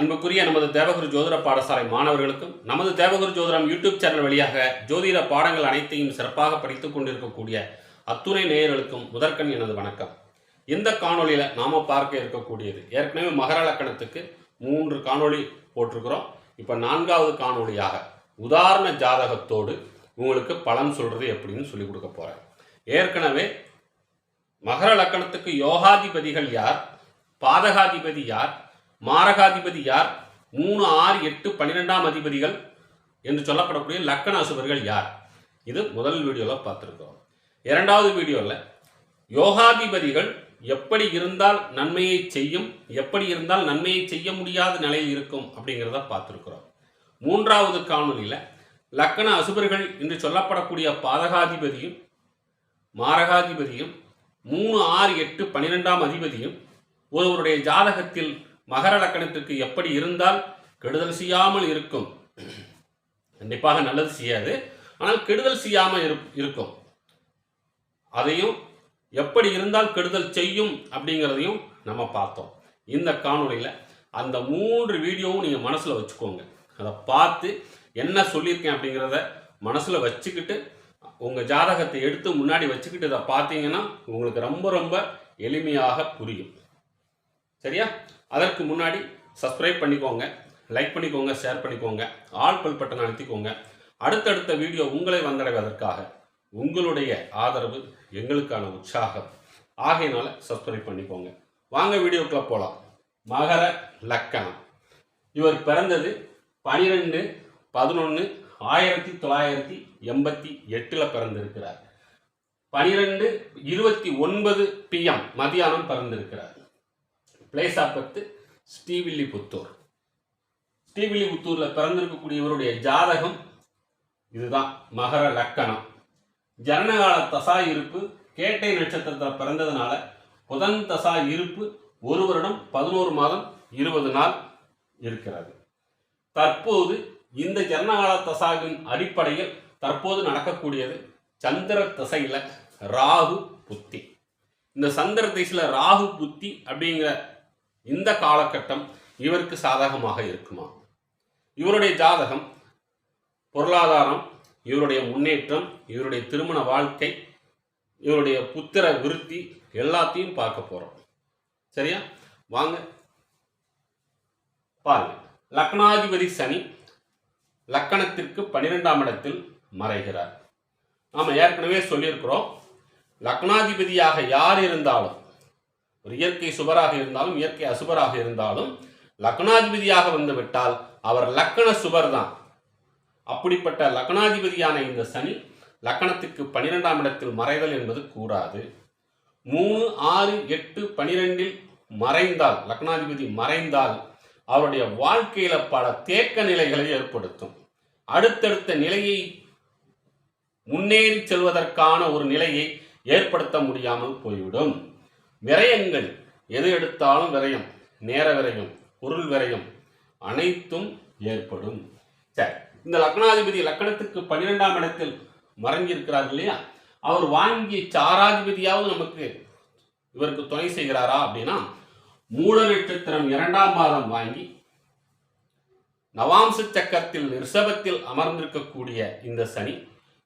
அன்புக்குரிய நமது தேவகுரு ஜோதிட பாடசாலை மாணவர்களுக்கும் நமது தேவகுரு ஜோதிடம் யூடியூப் சேனல் வழியாக ஜோதிட பாடங்கள் அனைத்தையும் சிறப்பாக படித்துக் கொண்டிருக்கக்கூடிய அத்துணை நேயர்களுக்கும் முதற்கண் எனது வணக்கம். இந்த காணொளியில் நாம் பார்க்க இருக்கக்கூடியது ஏற்கனவே மகர லக்கணத்துக்கு மூன்று காணொளி போட்டிருக்கிறோம். இப்போ நான்காவது காணொளியாக உதாரண ஜாதகத்தோடு உங்களுக்கு பலன் சொல்கிறது எப்படின்னு சொல்லி கொடுக்க போகிறேன் ஏற்கனவே மகர லக்கணத்துக்கு யோகாதிபதிகள் யார்? பாதகாதிபதி யார்? மாரகாதிபதி யார்? மூணு ஆறு எட்டு பன்னிரெண்டாம் அதிபதிகள் என்று சொல்லப்படக்கூடிய லக்கண அசுபர்கள் யார்? இது முதல் வீடியோவில் பார்த்துருக்கோம் இரண்டாவது வீடியோவில் யோகாதிபதிகள் எப்படி இருந்தால் நன்மையை செய்யும் எப்படி இருந்தால் நன்மையை செய்ய முடியாத நிலையில் இருக்கும் அப்படிங்கிறத பார்த்துருக்குறோம். மூன்றாவது காணொலியில் லக்கண அசுபர்கள் என்று சொல்லப்படக்கூடிய பாதகாதிபதியும் மாரகாதிபதியும் மூணு ஆறு எட்டு பன்னிரெண்டாம் அதிபதியும் ஒருவருடைய ஜாதகத்தில் மகர லக்கணத்திற்கு எப்படி இருந்தால் கெடுதல் செய்யாமல் இருக்கும். கண்டிப்பாக நல்லது செய்யாது. ஆனால் கெடுதல் செய்யாமல் இரு இருக்கும். அதையும் எப்படி இருந்தால் கெடுதல் செய்யும் அப்படிங்கிறதையும் நம்ம பார்த்தோம். இந்த காணொலியில் அந்த மூன்று வீடியோவும் நீங்கள் மனசில் வச்சுக்கோங்க. அதை பார்த்து என்ன சொல்லியிருக்கேன் அப்படிங்கிறத மனசில் வச்சுக்கிட்டு உங்கள் ஜாதகத்தை எடுத்து முன்னாடி வச்சுக்கிட்டு இதை பார்த்தீங்கன்னா உங்களுக்கு ரொம்ப ரொம்ப எளிமையாக புரியும். சரியா? அதற்கு முன்னாடி சப்ஸ்கிரைப் பண்ணிக்கோங்க லைக் பண்ணிக்கோங்க ஷேர் பண்ணிக்கோங்க ஆல் பல் பட்டன் அழுத்திக்கோங்க. அடுத்தடுத்த வீடியோ உங்களை வந்தடைவதற்காக உங்களுடைய ஆதரவு எங்களுக்கான உற்சாகம். ஆகையினால சப்ஸ்கிரைப் பண்ணிக்கோங்க. வாங்க வீடியோக்குள்ள போகலாம் மகர லக்கணம். இவர் பிறந்தது பனிரெண்டு பதினொன்று ஆயிரத்தி தொள்ளாயிரத்தி எண்பத்தி எட்டில் பிறந்திருக்கிறார். பனிரெண்டு இருபத்தி ஒன்பது பிஎம் மதியானம் பிறந்திருக்கிறார். Place of birth Srivilliputhur. ஸ்ரீவில்லிபுத்தூரில் பிறந்திருக்கக்கூடிய இவருடைய ஜாதகம் இதுதான் மகர லக்கணம். ஜனனகால தசா இருப்பு கேட்டை நட்சத்திரத்தில் பிறந்ததுனால புதன் தசா இருப்பு ஒரு வருடம் பதினோரு மாதம் இருபது நாள் இருக்கிறது. தற்போது இந்த ஜனனகால தசாவின் அடிப்படையில் தற்போது நடக்கக்கூடியது சந்திர தசையில் ராகு புத்தி. இந்த சந்திர திசையில் ராகு புத்தி அப்படிங்கிற இந்த காலகட்டம் இவருக்கு சாதகமாக இருக்குமா? இவருடைய ஜாதகம் பொருளாதாரம் இவருடைய முன்னேற்றம் இவருடைய திருமண வாழ்க்கை இவருடைய புத்திர விருத்தி எல்லாத்தையும் பார்க்க போகிறோம் சரியா? வாங்க. பாருங்க. லக்னாதிபதி சனி லக்கணத்திற்கு பன்னிரெண்டாம் இடத்தில் மறைகிறார். நாம் ஏற்கனவே சொல்லியிருக்கிறோம் லக்னாதிபதியாக யார் இருந்தாலும் ஒரு இயற்கை சுபராக இருந்தாலும் இயற்கை அசுபராக இருந்தாலும் லக்னாதிபதியாக வந்துவிட்டால் அவர் லக்கண சுபர் தான் அப்படிப்பட்ட லக்னாதிபதியான இந்த சனி லக்கணத்துக்கு பனிரெண்டாம் இடத்தில் மறைதல் என்பது கூடாது மூணு ஆறு எட்டு பனிரெண்டில் மறைந்தால் லக்னாதிபதி மறைந்தால் அவருடைய வாழ்க்கையில பல தேக்க நிலைகளை ஏற்படுத்தும். அடுத்தடுத்த நிலையை முன்னேறி செல்வதற்கான ஒரு நிலையை ஏற்படுத்த முடியாமல் போய்விடும். விரயங்கள். எது எடுத்தாலும் விரயம். நேர விரயம் பொருள் விரயம். அனைத்தும் ஏற்படும். சரி இந்த லக்னாதிபதி லக்கணத்துக்கு பன்னிரெண்டாம் இடத்தில் மறைஞ்சிருக்கிறார் இல்லையா? அவர் வாங்கிய சாராதிபதியாவது நமக்கு இவருக்கு துணை செய்கிறாரா அப்படின்னா மூல நட்சத்திரம் இரண்டாம் பாதம் வாங்கி நவாம்ச சக்கரத்தில் ரிஷபத்தில் அமர்ந்திருக்கக்கூடிய இந்த சனி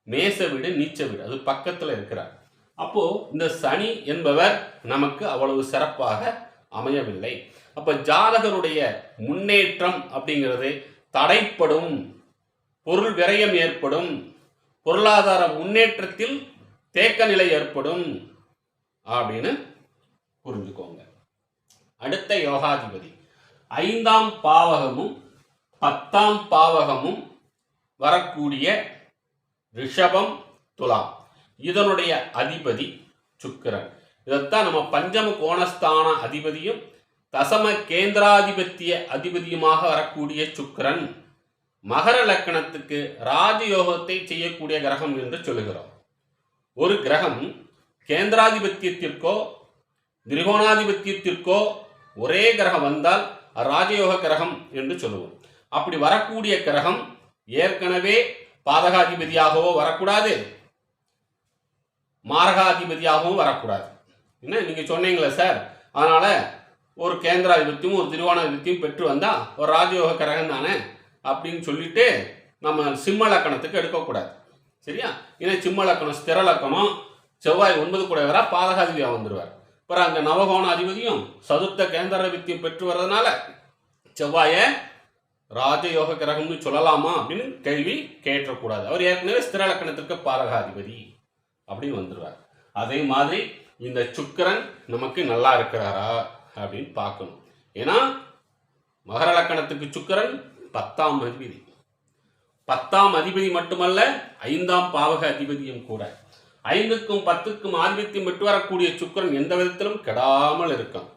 மேச வீடு நீச்ச வீடு அது பக்கத்தில் இருக்கிறார். அப்போ இந்த சனி என்பவர் நமக்கு அவ்வளவு சிறப்பாக அமையவில்லை. அப்ப ஜாதகருடைய முன்னேற்றம் அப்படிங்கிறது தடைப்படும் பொருள் விரயம் ஏற்படும் பொருளாதார முன்னேற்றத்தில் தேக்க நிலை ஏற்படும் அப்படின்னு புரிஞ்சுக்கோங்க. அடுத்த யோகாதிபதி. ஐந்தாம் பாவகமும் பத்தாம் பாவகமும் வரக்கூடிய ரிஷபம் துலாம். இதனுடைய அதிபதி சுக்கிரன். இதைத்தான் நம்ம பஞ்சம கோணஸ்தான அதிபதியும் தசம கேந்திராதிபத்திய அதிபதியுமாக வரக்கூடிய சுக்கிரன் மகர லக்கணத்துக்கு ராஜயோகத்தை செய்யக்கூடிய கிரகம் என்று சொல்லுகிறோம். ஒரு கிரகம் கேந்திராதிபத்தியத்திற்கோ திரிகோணாதிபத்தியத்திற்கோ ஒரே கிரகம் வந்தால் ராஜயோக கிரகம் என்று சொல்லுவோம். அப்படி வரக்கூடிய கிரகம் ஏற்கனவே பாதகாதிபதியாகவோ வரக்கூடாது. மாரகாதிபதியாகவும் வரக்கூடாது. என்ன? நீங்கள் சொன்னீங்களே சார். அதனால் ஒரு கேந்திராதிபத்தியும் ஒரு திருவானாதிபத்தியும் பெற்று வந்தால் ஒரு ராஜயோக கிரகம் தானே அப்படின்னு சொல்லிட்டு நம்ம சிம்ம லக்கணத்துக்கு எடுக்கக்கூடாது. சரியா? ஏன்னா சிம்ம லக்கணம் ஸ்திர லக்கணம் செவ்வாய் ஒன்பது கூட வர பாதகாதிபதியாக வந்துடுவார் அப்புறம் அங்கே நவகோண அதிபதியும் சதுர்த்த கேந்திராதிபத்தியம் பெற்று வர்றதுனால செவ்வாயை ராஜயோக கிரகம்னு சொல்லலாமா அப்படின்னு கேள்வி கேட்டக்கூடாது அவர் ஏற்கனவே ஸ்திர லக்கணத்திற்கு பாதகாதிபதி. அப்படின்னு வந்துடுவார் அதே மாதிரி இந்த சுக்கரன் நமக்கு நல்லா இருக்கிறாரா அப்படின்னு பார்க்கணும். ஏன்னா மகர லக்கணத்துக்கு சுக்கரன் பத்தாம் அதிபதி. பத்தாம் அதிபதி மட்டுமல்ல ஐந்தாம் பாவக அதிபதியும் கூட. ஐந்துக்கும் பத்துக்கும் ஆதிபத்தியம் விட்டு வரக்கூடிய சுக்கிரன் எந்த விதத்திலும் கெடாமல் இருக்கும்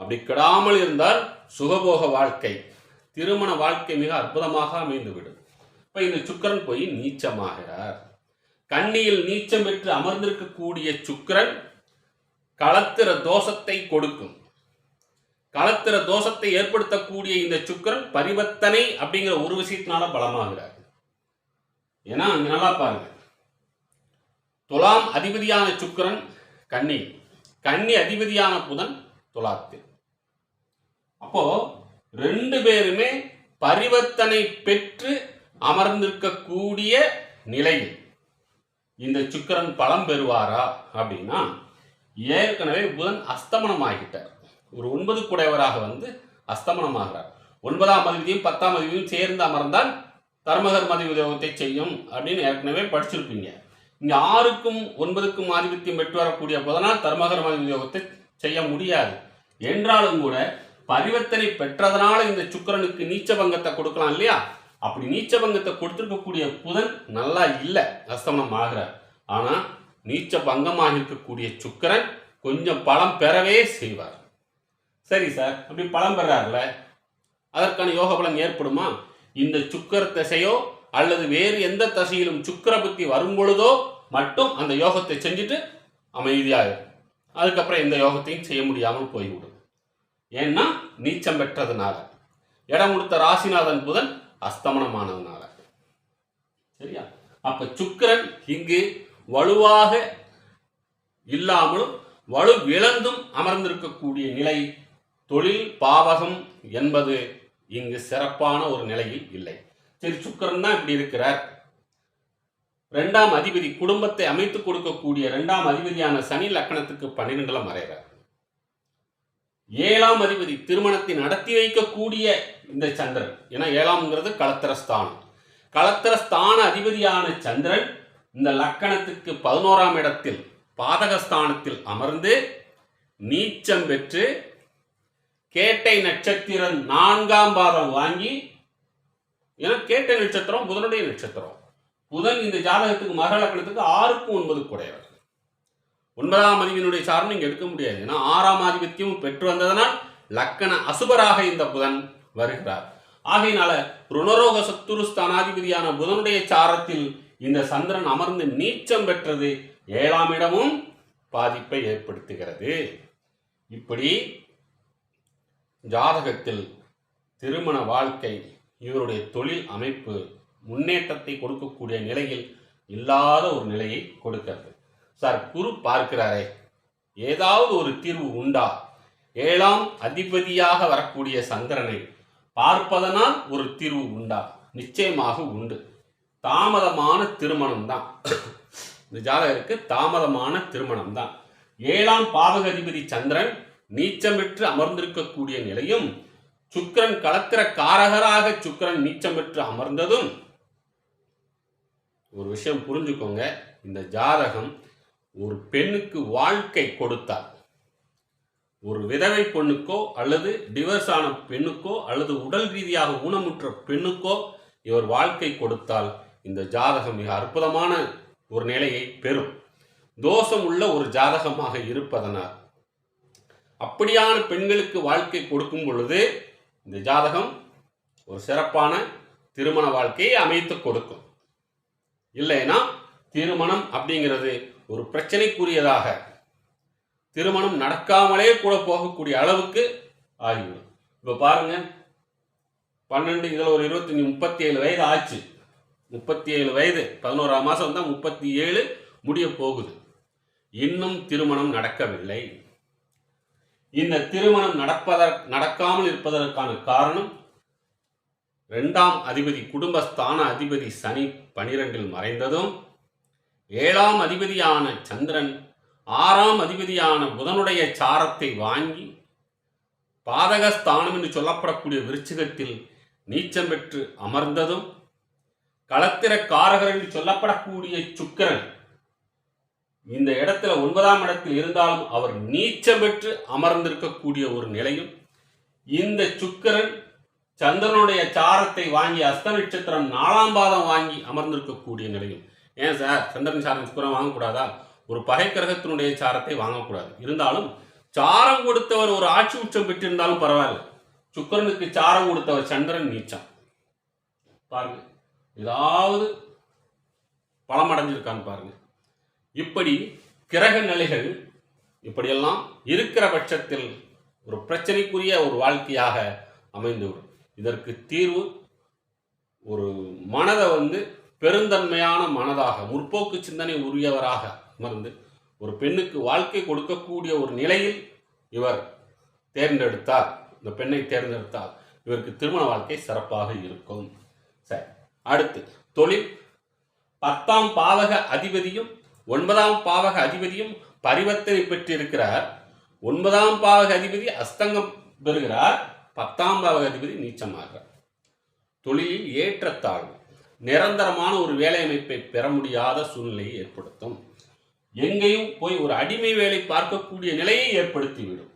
அப்படி கெடாமல் இருந்தால் சுகபோக வாழ்க்கை திருமண வாழ்க்கை மிக அற்புதமாக அமைந்துவிடும். இப்போ இந்த சுக்கிரன் போய் நீச்சமாகிறார். கண்ணியில் நீச்சம் பெற்று அமர்ந்திருக்கக்கூடிய சுக்கிரன் களத்திர தோஷத்தை கொடுக்கும். களத்திர தோஷத்தை ஏற்படுத்தக்கூடிய இந்த சுக்கிரன் பரிவர்த்தனை அப்படிங்கிற ஒரு விஷயத்தினால பலமாகிறார். ஏன்னா அங்க நல்லா பாருங்க. துலாம் அதிபதியான சுக்கிரன் கன்னி. கன்னி அதிபதியான புதன் துலாத்து. அப்போ ரெண்டு பேருமே பரிவர்த்தனை பெற்று அமர்ந்திருக்கக்கூடிய நிலையில். இந்த சுக்கிரன் பலம் பெறுவாரா அப்படின்னா ஏற்கனவே புதன் அஸ்தமனம் ஆகிட்டார் ஒரு ஒன்பது குடையவராக வந்து அஸ்தமனம் ஆகிறார் ஒன்பதாம் அதிபதியும் பத்தாம் அதிபதியும் சேர்ந்து அமர்ந்தால் தர்மகர் மதி உதயோகத்தை செய்யும் அப்படின்னு ஏற்கனவே படிச்சிருப்பீங்க. இங்கே ஆறுக்கும் ஒன்பதுக்கும் ஆதிபத்தியம் பெற்று வரக்கூடிய புதனால் தர்மகர் மதி உத்தியோகத்தை செய்ய முடியாது. என்றாலும் கூட பரிவர்த்தனை பெற்றதனால இந்த சுக்கிரனுக்கு நீச்ச பங்கத்தை கொடுக்கலாம் இல்லையா? அப்படி நீச்சபங்கத்தை பங்கத்தை புதன் நல்லா இல்லை அஸ்தமனம் ஆகிறார் ஆனால் நீச்ச பங்கமாக இருக்கக்கூடிய சுக்கரன் கொஞ்சம் பலம் பெறவே செய்வார். சரி சார் அப்படி பலம் பெறார்ல? அதற்கான யோக பலன் ஏற்படுமா? இந்த சுக்கர தசையோ அல்லது வேறு எந்த தசையிலும் சுக்கர புத்தி வரும் பொழுதோ மட்டும் அந்த யோகத்தை செஞ்சுட்டு அமைதியாகும் அதுக்கப்புறம் எந்த யோகத்தையும் செய்ய முடியாமல் போய்விடும். ஏன்னா நீச்சம் பெற்றதுனால. இடம் கொடுத்த ராசிநாதன் புதன் அஸ்தமனமானதுனால. சரியா? அப்ப சுக்கிரன் இங்கு வலுவாக இல்லாமலும் வலு இழந்தும் அமர்ந்திருக்கக்கூடிய நிலை தொழில் பாவகம் என்பது இங்கு சிறப்பான ஒரு நிலையில் இல்லை. சரி சுக்கரன் தான் இப்படி இருக்கிறார். ரெண்டாம் அதிபதி குடும்பத்தை அமைத்துக் கொடுக்கக்கூடிய ரெண்டாம் அதிபதியான சனி லக்கணத்துக்கு பன்னிரெண்டுல மறைகிறார். ஏழாம் அதிபதி திருமணத்தை நடத்தி வைக்கக்கூடிய இந்த சந்திரன். ஏன்னா ஏழாம்ங்கிறது களத்திரஸ்தானம் களத்திரஸ்தான அதிபதியான சந்திரன் இந்த லக்கணத்துக்கு பதினோராம் இடத்தில் பாதகஸ்தானத்தில் அமர்ந்து நீச்சம் பெற்று கேட்டை நட்சத்திரம் நான்காம் பாதம் வாங்கி ஏன்னா கேட்டை நட்சத்திரம் புதனுடைய நட்சத்திரம். புதன் இந்த ஜாதகத்துக்கு மகர லக்கணத்துக்கு ஆறுக்கும் ஒன்பது குடையவர் ஒன்பதாம் அதிபதியினுடைய சாரம் நீங்கள் எடுக்க முடியாது. ஏன்னா ஆறாம் ஆதிபத்தியம் பெற்று வந்ததனால் லக்கண அசுபராக இந்த புதன் வருகிறார். ஆகையினால ருணரோக சத்துரு ஸ்தானாதிபதியான புதனுடைய சாரத்தில் இந்த சந்திரன் அமர்ந்து நீச்சம் பெற்றது ஏழாம் இடமும் பாதிப்பை ஏற்படுத்துகிறது. இப்படி ஜாதகத்தில் திருமண வாழ்க்கை இவருடைய தொழில் அமைப்பு முன்னேற்றத்தை கொடுக்கக்கூடிய நிலையில் இல்லாத ஒரு நிலையை கொடுக்கிறது. சார் குரு பார்க்கிறாரே. ஏதாவது ஒரு தீர்வு உண்டா? ஏழாம் அதிபதியாக வரக்கூடிய சந்திரனை பார்ப்பதனால் ஒரு தீர்வு உண்டா? நிச்சயமாக உண்டு. தாமதமான திருமணம் தான் இந்த ஜாதகருக்கு தாமதமான திருமணம் தான் ஏழாம் பாவகதிபதி சந்திரன் நீச்சம் பெற்று அமர்ந்திருக்கக்கூடிய நிலையும் சுக்கிரன் கலக்கிற காரகராக சுக்கிரன் நீச்சம் பெற்று அமர்ந்ததும் ஒரு விஷயம் புரிஞ்சுக்கோங்க. இந்த ஜாதகம் ஒரு பெண்ணுக்கு வாழ்க்கை கொடுத்தார் ஒரு விதவை பெண்ணுக்கோ அல்லது டிவர்ஸ் ஆன பெண்ணுக்கோ அல்லது உடல் ரீதியாக ஊனமுற்ற பெண்ணுக்கோ இவர் வாழ்க்கை கொடுத்தால் இந்த ஜாதகம் மிக அற்புதமான ஒரு நிலையை பெறும். தோஷம் உள்ள ஒரு ஜாதகமாக இருப்பதனால் அப்படியான பெண்களுக்கு வாழ்க்கை கொடுக்கும் பொழுது இந்த ஜாதகம் ஒரு சிறப்பான திருமண வாழ்க்கையை அமைத்து கொடுக்கும். இல்லைன்னா திருமணம் அப்படிங்கிறது ஒரு பிரச்சனைக்குரியதாக திருமணம் நடக்காமலே கூட போகக்கூடிய அளவுக்கு ஆகிவிடும். இப்போ பாருங்க பன்னெண்டு இதில் ஒரு இருபத்தஞ்சி முப்பத்தி ஏழு வயது ஆச்சு. முப்பத்தி ஏழு வயது பதினோராம் மாதம் தான் முப்பத்தி ஏழு முடிய போகுது. இன்னும் திருமணம் நடக்கவில்லை. இந்த திருமணம் நடப்பதற் நடக்காமல் இருப்பதற்கான காரணம் ரெண்டாம் அதிபதி குடும்பஸ்தான அதிபதி சனி பனிரெண்டில் மறைந்ததும் ஏழாம் அதிபதியான சந்திரன் ஆறாம் அதிபதியான புதனுடைய சாரத்தை வாங்கி பாதகஸ்தானம் என்று சொல்லப்படக்கூடிய விருச்சிகத்தில் நீச்சம் பெற்று அமர்ந்ததும் களத்திர காரகர் என்று சொல்லப்படக்கூடிய சுக்கரன் இந்த இடத்துல ஒன்பதாம் இடத்தில் இருந்தாலும் அவர் நீச்சம் பெற்று அமர்ந்திருக்கக்கூடிய ஒரு நிலையும் இந்த சுக்கரன் சந்திரனுடைய சாரத்தை வாங்கி அஸ்த நட்சத்திரம் நாலாம் பாதம் வாங்கி அமர்ந்திருக்கக்கூடிய நிலையும் ஏன் சார்? சந்திரன் சாரம் சுக்கிரன் வாங்கக்கூடாதா ஒரு பகை கிரகத்தினுடைய சாரத்தை வாங்கக்கூடாது. இருந்தாலும் சாரம் கொடுத்தவர் ஒரு ஆட்சி உச்சம் பெற்றிருந்தாலும் பரவாயில்ல. சுக்கிரனுக்கு சாரம் கொடுத்தவர் சந்திரன் நீச்சம். பாருங்க. ஏதாவது பலம் அடைஞ்சிருக்கான்னு பாருங்க. இப்படி கிரக நிலைகள் இப்படியெல்லாம் இருக்கிற பட்சத்தில் ஒரு பிரச்சனைக்குரிய ஒரு வாழ்க்கையாக அமைந்துவிடும். இதற்கு தீர்வு ஒரு மனதை வந்து பெருந்தன்மையான மனதாக முற்போக்கு சிந்தனை உரியவராக அமர்ந்து ஒரு பெண்ணுக்கு வாழ்க்கை கொடுக்கக்கூடிய ஒரு நிலையில் இவர் தேர்ந்தெடுத்தார். இந்த பெண்ணை தேர்ந்தெடுத்தார் இவருக்கு திருமண வாழ்க்கை சிறப்பாக இருக்கும். சரி அடுத்து தொழில். பத்தாம் பாவக அதிபதியும் ஒன்பதாம் பாவக அதிபதியும் பரிவர்த்தனை பெற்றிருக்கிறார். ஒன்பதாம் பாவக அதிபதி அஸ்தங்கம் பெறுகிறார். பத்தாம் பாவக அதிபதி நீச்சமாகிறார். தொழிலில் ஏற்றத்தாழ்வு. நிரந்தரமான ஒரு வேலை அமைப்பை பெற முடியாத சூழ்நிலையை ஏற்படுத்தும். எங்கேயும் போய் ஒரு அடிமை வேலை பார்க்கக்கூடிய நிலையை ஏற்படுத்திவிடும்.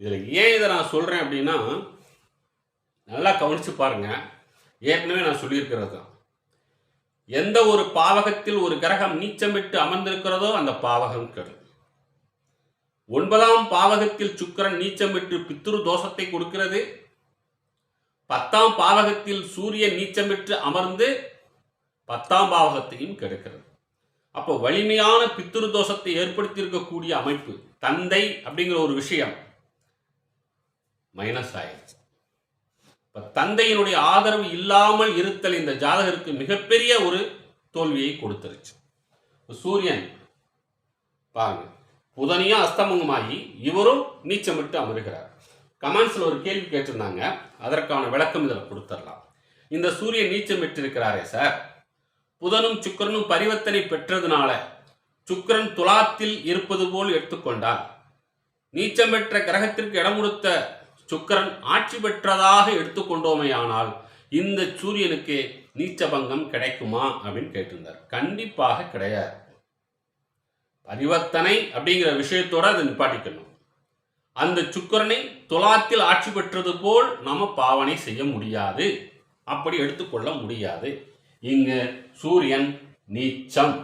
இதில் ஏன் இதை நான் சொல்கிறேன் அப்படின்னா நல்லா கவனித்து பாருங்க. ஏற்கனவே நான் சொல்லியிருக்கிறது தான். எந்த ஒரு பாவகத்தில் ஒரு கிரகம் நீச்சமிட்டு அமர்ந்திருக்கிறதோ அந்த பாவகம் கரு ஒன்பதாம் பாவகத்தில் சுக்கிரன் நீச்சமிட்டு பித்ரு தோஷத்தை கொடுக்கிறது. பத்தாம் பாவகத்தில் சூரியன் நீச்சமிட்டு அமர்ந்து பத்தாம் பாவகத்தையும் கெடுக்கிறது. அப்போ வலிமையான பித்திரு தோஷத்தை ஏற்படுத்தியிருக்கக்கூடிய அமைப்பு தந்தை அப்படிங்கிற ஒரு விஷயம் மைனஸ் ஆயிடுச்சு. இப்போ தந்தையினுடைய ஆதரவு இல்லாமல் இருத்தல் இந்த ஜாதகருக்கு மிகப்பெரிய ஒரு தோல்வியை கொடுத்துருச்சு. சூரியன் பாருங்க புதனியும் அஸ்தமங்கமாகி இவரும் நீச்சமிட்டு அமருகிறார். கமெண்ட்ஸ்ல ஒரு கேள்வி கேட்டிருந்தாங்க. அதற்கான விளக்கம் இதில் கொடுத்துடலாம். இந்த சூரியன் நீச்சம் பெற்றிருக்கிறாரே சார். புதனும் சுக்கிரனும் பரிவர்த்தனை பெற்றதுனால சுக்கிரன் துலாத்தில் இருப்பது போல் எடுத்துக்கொண்டார் நீச்சம் பெற்ற கிரகத்திற்கு இடம் கொடுத்த சுக்கிரன் ஆட்சி பெற்றதாக எடுத்துக்கொண்டோமேயானால் இந்த சூரியனுக்கு நீச்சபங்கம் கிடைக்குமா அப்படின்னு கேட்டிருந்தார். கண்டிப்பாக கிடையாது. பரிவர்த்தனை அப்படிங்கிற விஷயத்தோட அதை நிப்பாட்டிக்கணும். அந்த சுக்கிரனை துலாத்தில் ஆட்சி பெற்றது போல் நம்ம பாவனை செய்ய முடியாது. அப்படி எடுத்துக்கொள்ள முடியாது. இங்கு சூரியன் நீச்சம்.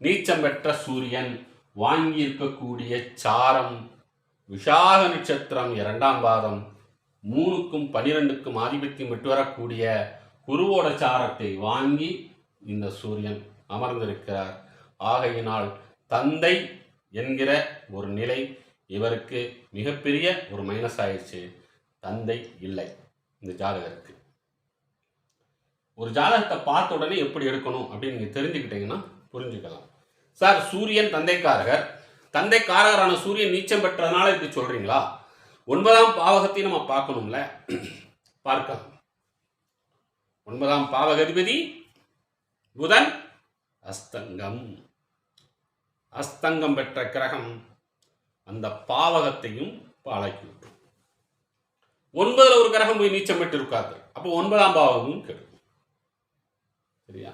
நீச்சம் பெற்ற சூரியன் வாங்கியிருக்கக்கூடிய சாரம் விஷாக நட்சத்திரம் இரண்டாம் பாதம் மூணுக்கும் பனிரெண்டுக்கும் ஆதிபத்தியம் விட்டு வரக்கூடிய குருவோட சாரத்தை வாங்கி இந்த சூரியன் அமர்ந்திருக்கிறார். ஆகையினால் தந்தை என்கிற ஒரு நிலை இவருக்கு மிகப்பெரிய ஒரு மைனஸ் ஆயிடுச்சு. தந்தை இல்லை. இந்த ஜாதகருக்கு. ஒரு ஜாதகத்தை பார்த்த உடனே எப்படி எடுக்கணும் அப்படின்னு நீங்கள் தெரிஞ்சுக்கிட்டீங்கன்னா புரிஞ்சுக்கலாம். சார் சூரியன் தந்தைக்காரகர். தந்தைக்காரகரான சூரியன் நீச்சம் பெற்றதுனால இப்படி சொல்றீங்களா? ஒன்பதாம் பாவகத்தையும் நம்ம பார்க்கணும்ல. பார்க்கலாம். ஒன்பதாம் பாவகதிபதி புதன் அஸ்தங்கம். அஸ்தங்கம் பெற்ற கிரகம். அந்த பாவகத்தையும் பாழாக்கி விட்டுரும் ஒன்பதுல ஒரு கிரகம் போய் நீச்சம் பெற்று இருக்காது அப்போ ஒன்பதாம் பாவகமும் கெடும். சரியா?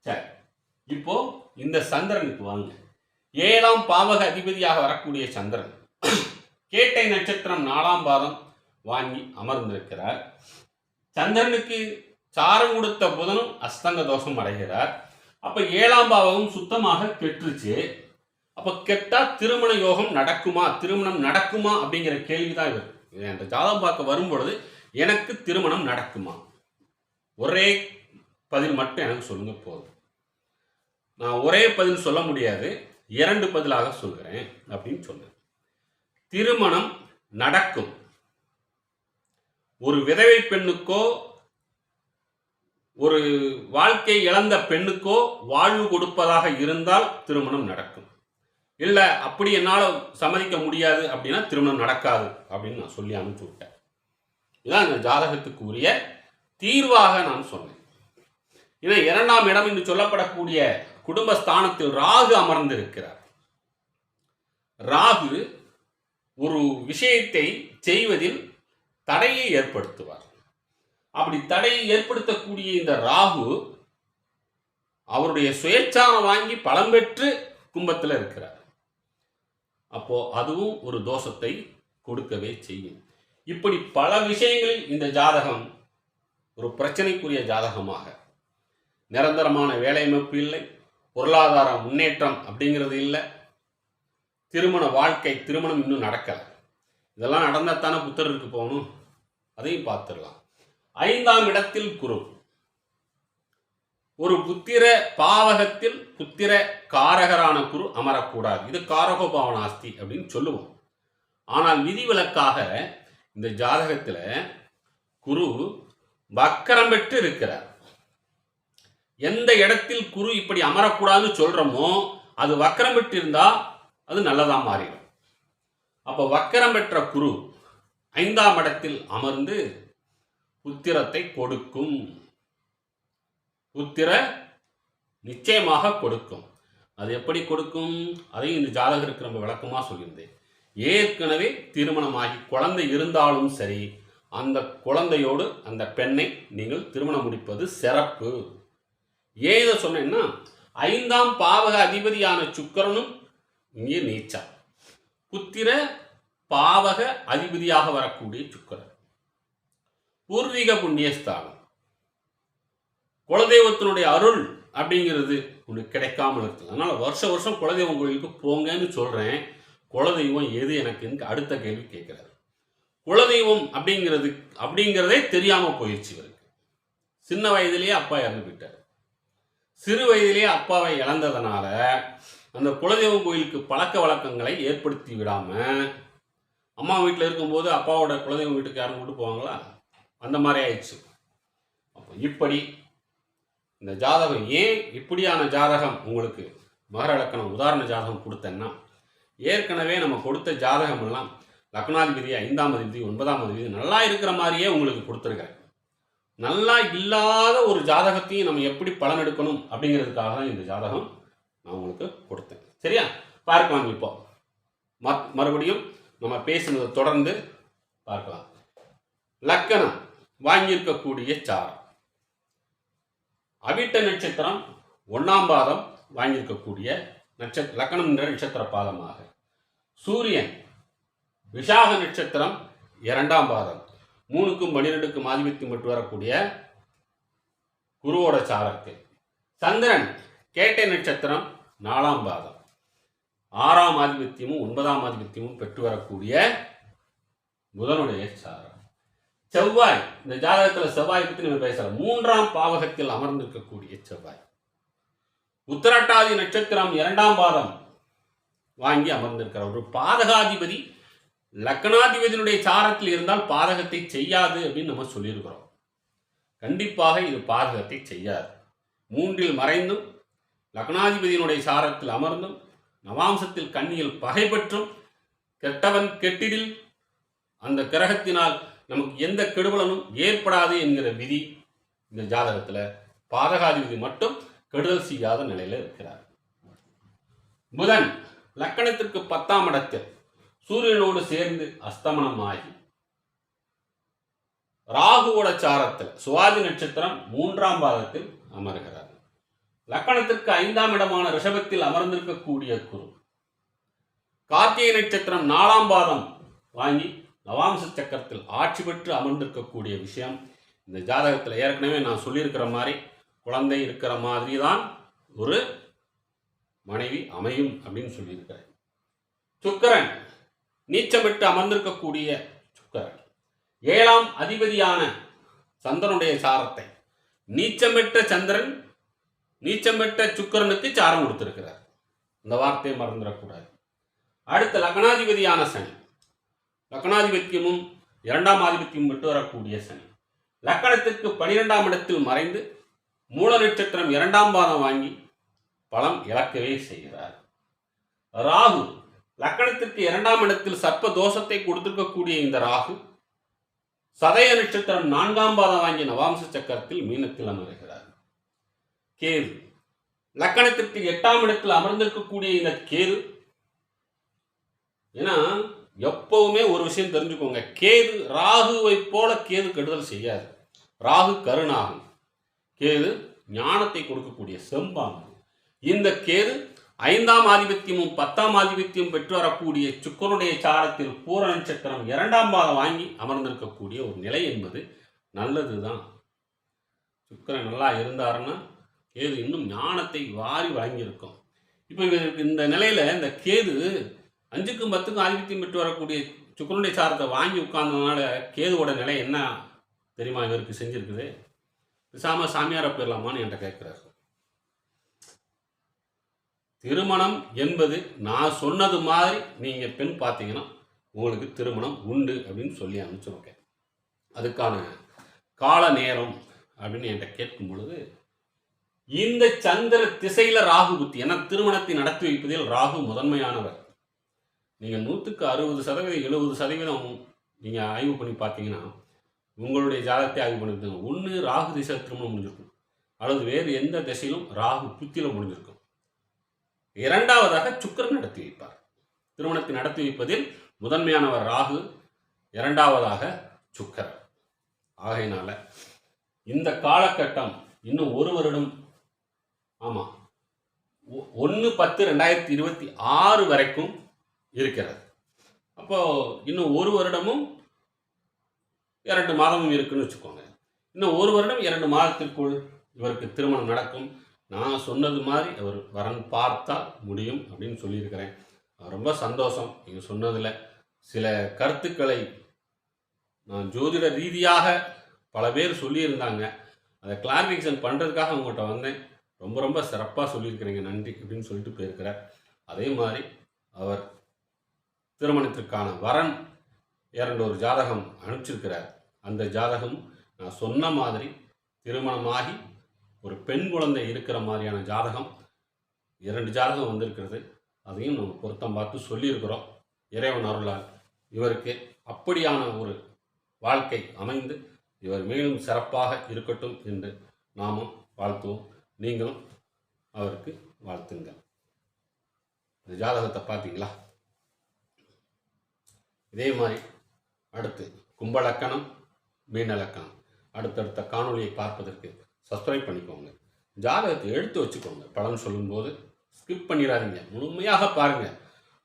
சரி. இப்போ இந்த சந்திரனுக்கு வாங்க. ஏழாம் பாவக அதிபதியாக வரக்கூடிய சந்திரன். கேட்டை நட்சத்திரம் நாலாம் பாதம் வாங்கி அமர்ந்திருக்கிறார். சந்திரனுக்கு சாரம் கொடுத்த புதனும் அஸ்தங்க தோஷம் அடைகிறார். அப்ப ஏழாம் பாவகம் சுத்தமாக கெட்டுருச்சு. அப்போ கேட்டால் திருமண யோகம் நடக்குமா? திருமணம் நடக்குமா? அப்படிங்கிற கேள்விதான் இவர். அந்த ஜாதகம் பார்க்க வரும்பொழுது எனக்கு திருமணம் நடக்குமா? ஒரே பதில் மட்டும் எனக்கு சொல்லுங்க போதும். நான் ஒரே பதில் சொல்ல முடியாது இரண்டு பதிலாக சொல்கிறேன் அப்படின்னு சொன்னேன் திருமணம் நடக்கும். ஒரு விதவை பெண்ணுக்கோ ஒரு வாழ்க்கை இழந்த பெண்ணுக்கோ வாழ்வு கொடுப்பதாக இருந்தால் திருமணம் நடக்கும். இல்லை அப்படி என்னால் சம்மதிக்க முடியாது அப்படின்னா திருமணம் நடக்காது அப்படின்னு நான் சொல்லி அனுப்பிச்சு விட்டேன். இதுதான் இந்த ஜாதகத்துக்கு உரிய தீர்வாக நான் சொன்னேன். ஏன்னா இரண்டாம் இடம் என்று சொல்லப்படக்கூடிய குடும்பஸ்தானத்தில் ராகு அமர்ந்திருக்கிறார். ராகு ஒரு விஷயத்தை செய்வதில் தடையை ஏற்படுத்துவார். அப்படி தடையை ஏற்படுத்தக்கூடிய இந்த ராகு அவருடைய சுயேட்சானம் வாங்கி பலம் பெற்று கும்பத்தில் இருக்கிறார். அப்போ அதுவும் ஒரு தோஷத்தை கொடுக்கவே செய்யும். இப்படி பல விஷயங்களில் இந்த ஜாதகம் ஒரு பிரச்சனைக்குரிய ஜாதகமாக. நிரந்தரமான வேலையமைப்பு இல்லை பொருளாதார முன்னேற்றம் அப்படிங்கிறது இல்லை திருமண வாழ்க்கை திருமணம் இன்னும் நடக்கலை. இதெல்லாம் நடந்தால் தானே புத்தருக்கு போகணும்? அதையும் பார்த்துடலாம். ஐந்தாம் இடத்தில் குரு. ஒரு புத்திர பாவகத்தில் புத்திர காரகரான குரு அமரக்கூடாது. இது காரகோபாவனாஸ்தி அப்படின்னு சொல்லுவோம். ஆனால் விதிவிலக்காக இந்த ஜாதகத்தில் குரு வக்கரம் பெற்று இருக்கிறார். எந்த இடத்தில் குரு இப்படி அமரக்கூடாதுன்னு சொல்கிறோமோ அது வக்கரம் பெற்று இருந்தால் அது நல்லதாக மாறிடும். அப்போ வக்கரம் பெற்ற குரு ஐந்தாம் இடத்தில் அமர்ந்து புத்திரத்தை கொடுக்கும். புத்திர நிச்சயமாக கொடுக்கும். அது எப்படி கொடுக்கும்? அதையும் இந்த ஜாதகருக்கு நம்ம விளக்கமாக சொல்லியிருந்தேன். ஏற்கனவே திருமணமாகி குழந்தை இருந்தாலும் சரி அந்த குழந்தையோடு அந்த பெண்ணை நீங்கள் திருமணம் முடிப்பது சிறப்பு. ஏன் இதை சொன்னேன்னா ஐந்தாம் பாவக அதிபதியான சுக்கிரனும் இங்கே நீச்சா புத்திர பாவக அதிபதியாக வரக்கூடிய சுக்கிரன். பூர்வீக புண்ணியஸ்தானம். குலதெய்வத்தினுடைய அருள் அப்படிங்கிறது உனக்கு கிடைக்காமல் இருக்குது அதனால் வருஷ வருஷம் குலதெய்வம் கோயிலுக்கு போங்கன்னு சொல்கிறேன் குலதெய்வம் எது எனக்குன்னு அடுத்த கேள்வி கேட்குறாரு. குலதெய்வம் அப்படிங்கிறது அப்படிங்கிறதே தெரியாமல் போயிடுச்சு இவருக்கு. சின்ன வயதிலேயே அப்பா இறந்து போயிட்டார். சிறு வயதிலேயே அப்பாவை இழந்ததுனால அந்த குலதெய்வம் கோயிலுக்கு பழக்க வழக்கங்களை ஏற்படுத்தி விடாம அம்மா வீட்டில் இருக்கும்போது அப்பாவோட குலதெய்வம் வீட்டுக்கு யாரும் கூட்டு போவாங்களா? அந்த மாதிரி ஆயிடுச்சு. அப்போ இப்படி இந்த ஜாதகம் ஏன் இப்படியான ஜாதகம் உங்களுக்கு மகர லக்கணம் உதாரண ஜாதகம் கொடுத்தேன்னா ஏற்கனவே நம்ம கொடுத்த ஜாதகம் எல்லாம் லக்னாதிபதி ஐந்தாம் அதிபதி ஒன்பதாம் அதிபதி நல்லா இருக்கிற மாதிரியே உங்களுக்கு கொடுத்துருக்காரு. நல்லா இல்லாத ஒரு ஜாதகத்தையும் நம்ம எப்படி பலன் எடுக்கணும் அப்படிங்கிறதுக்காக தான் இந்த ஜாதகம் நான் உங்களுக்கு கொடுத்தேன். சரியா? பார்க்கலாம் இப்போ. மத் மறுபடியும் நம்ம பேசினதை தொடர்ந்து பார்க்கலாம். லக்கணம் வாங்கியிருக்கக்கூடிய சாரம். அவிட்ட நட்சத்திரம் ஒன்றாம் பாதம் வாங்கியிருக்கக்கூடிய நட்சத்திர லக்கணம் என்ற நட்சத்திர பாதமாக. சூரியன் விஷாக நட்சத்திரம் இரண்டாம் பாதம். மூணுக்கும் பன்னிரெண்டுக்கும் ஆதிபத்தியம் பெற்று வரக்கூடிய குருவோட சாரத்தில் சந்திரன் கேட்டை நட்சத்திரம் நாலாம் பாதம். ஆறாம் ஆதிபத்தியமும் ஒன்பதாம் ஆதிபத்தியமும் பெற்று வரக்கூடிய புதனுடைய சாரம். செவ்வாய். இந்த ஜாதகத்தில் செவ்வாய் பற்றி நம்ம பேசலாம் மூன்றாம் பாவகத்தில் அமர்ந்திருக்கக்கூடிய செவ்வாய். உத்தரட்டாதி நட்சத்திரம் இரண்டாம் பாதம் வாங்கி அமர்ந்திருக்கிற ஒரு பாதகாதிபதி லக்னாதிபதியினுடைய சாரத்தில் இருந்தால் பாதகத்தை செய்யாது அப்படின்னு நம்ம சொல்லியிருக்கிறோம். கண்டிப்பாக இது பாதகத்தை செய்யாது. மூன்றில் மறைந்தும் லக்னாதிபதியினுடைய சாரத்தில் அமர்ந்தும் நவாம்சத்தில் கண்ணியில் பகை பெற்றும் கெட்டவன் கெட்டிடில் அந்த கிரகத்தினால் நமக்கு எந்த கெடுபலனும் ஏற்படாது என்கிற விதி இந்த ஜாதகத்தில் பாதகாதிபதி மட்டும் கெடுதல் செய்யாத நிலையில் இருக்கிறார். புதன் லக்கணத்திற்கு பத்தாம் இடத்தில் சூரியனோடு சேர்ந்து அஸ்தமனமாகி ராகுவோட சாரத்தில் சுவாதி நட்சத்திரம் மூன்றாம் பாதத்தில் அமர்கிறார். லக்கணத்திற்கு ஐந்தாம் இடமான ரிஷபத்தில் அமர்ந்திருக்கக்கூடிய குரு. கார்த்திகை நட்சத்திரம் நாலாம் பாதம் வாங்கி லவாம்ச சக்கரத்தில் ஆட்சி பெற்று அமர்ந்திருக்கக்கூடிய விஷயம். இந்த ஜாதகத்தில் ஏற்கனவே நான் சொல்லியிருக்கிற மாதிரி குழந்தை இருக்கிற மாதிரி தான் ஒரு மனைவி அமையும் அப்படின்னு சொல்லியிருக்கிறேன். சுக்கரன் நீச்சமிட்டு அமர்ந்திருக்கக்கூடிய சுக்கரன். ஏழாம் அதிபதியான சந்திரனுடைய சாரத்தை நீச்சமிட்ட சந்திரன் நீச்சமிட்ட சுக்கரனுக்கு சாரம் கொடுத்திருக்கிறார். இந்த வார்த்தையை மறந்துடக்கூடாது. அடுத்த லக்னாதிபதியான சனி. லக்னாதிபத்தியமும் இரண்டாம் ஆதிபத்தியம் விட்டு வரக்கூடிய சனி. லக்கணத்திற்கு பனிரெண்டாம் இடத்தில் மறைந்து மூல நட்சத்திரம் இரண்டாம் பாதம் வாங்கி பலம் இழக்கவே செய்கிறார். ராகு லக்கணத்திற்கு இரண்டாம் இடத்தில் சர்ப்ப தோஷத்தை கொடுத்திருக்கக்கூடிய இந்த ராகு சதய நட்சத்திரம் நான்காம் பாதம் வாங்கிய நவாம்ச சக்கரத்தில் மீனத்தில் அமர்கிறார். கேது லக்கணத்திற்கு எட்டாம் இடத்தில் அமர்ந்திருக்கக்கூடிய இந்த கேது ஏன்னா எப்பவுமே ஒரு விஷயம் தெரிஞ்சுக்கோங்க. கேது ராகுவை போல கேது கெடுதல் செய்யாது. ராகு கருணாகும் கேது ஞானத்தை கொடுக்கக்கூடிய செம்பாகும் இந்த கேது ஐந்தாம் ஆதிபத்தியமும் பத்தாம் ஆதிபத்தியம் பெற்று வரக்கூடிய சுக்கரனுடைய சாரத்தில் பூர நட்சத்திரம் இரண்டாம் பாதம் வாங்கி அமர்ந்திருக்கக்கூடிய ஒரு நிலை என்பது நல்லது தான் சுக்கரன் நல்லா இருந்தாருன்னா கேது இன்னும் ஞானத்தை வாரி வழங்கியிருக்கும். இப்போ இந்த நிலையில இந்த கேது அஞ்சுக்கும் பத்துக்கும் ஆதிபத்தியம் பெற்று வரக்கூடிய சுக்கரனுடைய சாரத்தை வாங்கி உட்கார்ந்ததுனால கேதுவோட நிலை என்ன தெரியுமா இவருக்கு செஞ்சிருக்குது? பிசாம சாமியாரை போயிடலாமான்னு என்கிட்ட கேட்குறாரு. திருமணம் என்பது நான் சொன்னது மாதிரி நீங்கள் பெண் பார்த்தீங்கன்னா உங்களுக்கு திருமணம் உண்டு அப்படின்னு சொல்லி அனுப்பிச்சிருக்கேன் அதுக்கான கால நேரம் அப்படின்னு என்கிட்ட கேட்கும் பொழுது இந்த சந்திர திசையில் ராகு புத்தி ஏன்னா திருமணத்தை நடத்தி வைப்பதில் ராகு முதன்மையானவர். நீங்கள் நூற்றுக்கு அறுபது சதவீதம் எழுபது சதவீதம் நீங்கள் ஆய்வு பண்ணி பார்த்தீங்கன்னா உங்களுடைய ஜாதகத்தை ஆய்வு பண்ணிருக்கீங்க ஒன்று ராகு திசை திருமணம் முடிஞ்சிருக்கும். அல்லது வேறு எந்த திசையிலும் ராகு புத்தியில் முடிஞ்சிருக்கும். இரண்டாவதாக சுக்கரன் நடத்தி வைப்பார். திருமணத்தை நடத்தி வைப்பதில் முதன்மையானவர் ராகு இரண்டாவதாக சுக்கர் ஆகையினால இந்த காலகட்டம் இன்னும் ஒரு வருடம் ஆமாம் ஒன்று பத்து ரெண்டாயிரத்தி இருபத்தி ஆறு வரைக்கும் இருக்கிறது. அப்போ இன்னும் ஒரு வருடமும் இரண்டு மாதமும் இருக்குன்னு வச்சுக்கோங்க. இன்னும் ஒரு வருடம் இரண்டு மாதத்திற்குள் இவருக்கு திருமணம் நடக்கும். நான் சொன்னது மாதிரி அவர் வரன் பார்த்தால் முடியும் அப்படின்னு சொல்லியிருக்கிறேன். ரொம்ப சந்தோஷம் நீங்கள் சொன்னதில். சில கருத்துக்களை நான் ஜோதிட ரீதியாக பல பேர் சொல்லியிருந்தாங்க. அதை கிளாரிஃபிகேஷன் பண்ணுறதுக்காக உங்கள்கிட்ட வந்தேன். ரொம்ப ரொம்ப சிறப்பாக சொல்லியிருக்கிறீங்க. நன்றி அப்படின்னு சொல்லிட்டு போயிருக்கிறார். அதே மாதிரி அவர் திருமணத்திற்கான வரன் இரண்டு ஒரு ஜாதகம் அனுப்பிச்சிருக்கிறார். அந்த ஜாதகம் நான் சொன்ன மாதிரி திருமணமாகி ஒரு பெண் குழந்தை இருக்கிற மாதிரியான ஜாதகம். இரண்டு ஜாதகம் வந்திருக்கிறது. அதையும் நம்ம பொருத்தம் பார்த்து சொல்லியிருக்கிறோம். இறைவன் அருளால் இவருக்கு அப்படியான ஒரு வாழ்க்கை அமைந்து இவர் மேலும் சிறப்பாக இருக்கட்டும் என்று நாமும் வாழ்த்துவோம். நீங்களும் அவருக்கு வாழ்த்துங்க இந்த ஜாதகத்தை பார்த்தீங்களா? இதே மாதிரி அடுத்து கும்பலக்கணம் மீனலக்கணம் அடுத்தடுத்த காணொலியை பார்ப்பதற்கு சப்ஸ்கிரைப் பண்ணிக்கோங்க. ஜாதகத்தை எடுத்து வச்சுக்கோங்க. பலன் சொல்லும்போது ஸ்கிப் பண்ணிடாதீங்க. முழுமையாக பாருங்கள்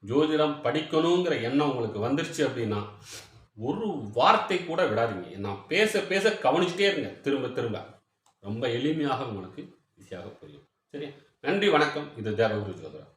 ஜோதிடம் படிக்கணுங்கிற எண்ணம் உங்களுக்கு வந்துருச்சு அப்படின்னா ஒரு வார்த்தை கூட விடாதீங்க. நான் பேச பேச கவனிச்சுட்டே இருங்க. திரும்ப திரும்ப. ரொம்ப எளிமையாக உங்களுக்கு ஈஸியாக புரியும். சரி நன்றி வணக்கம். இது தேவகுரு ஜோதிடம்.